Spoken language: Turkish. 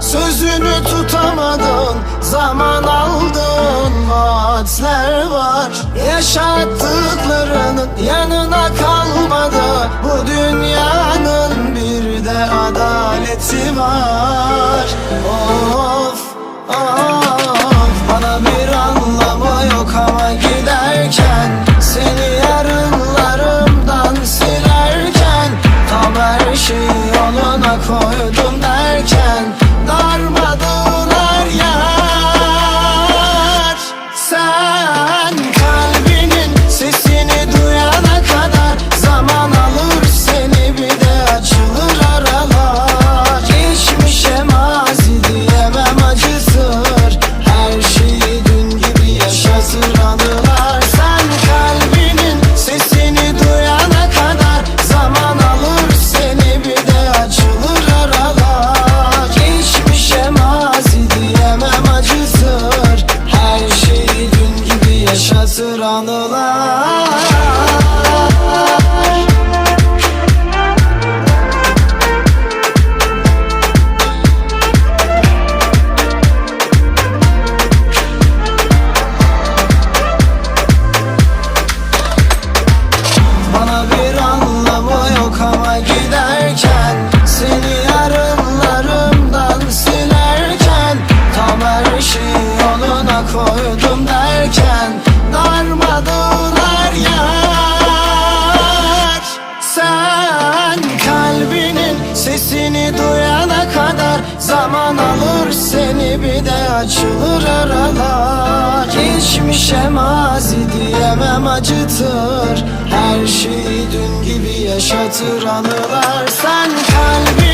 Sözünü tutamadın. Zaman aldın Vaatler var. Yaşattıklarının yanına kalmadı. Bu dünyanın bir de adaleti var. Of of. Bana bir anlamı yok ama giderken Seni yarınlarımdan silerken Tam her şeyi yoluna koydum derken yaşatır anılar Sen kalbinin sesini duyana kadar Zaman alır seni bir de açılır aralar. Geçmişe mazi diyemem acıtır Her şeyi dün gibi yaşatır anılar sesini duyana kadar Zaman alır seni bir de açılır aralar. Geçmişe mazi diyemem acıtır. Her şeyi dün gibi yaşatır anılar. Sen kalbinin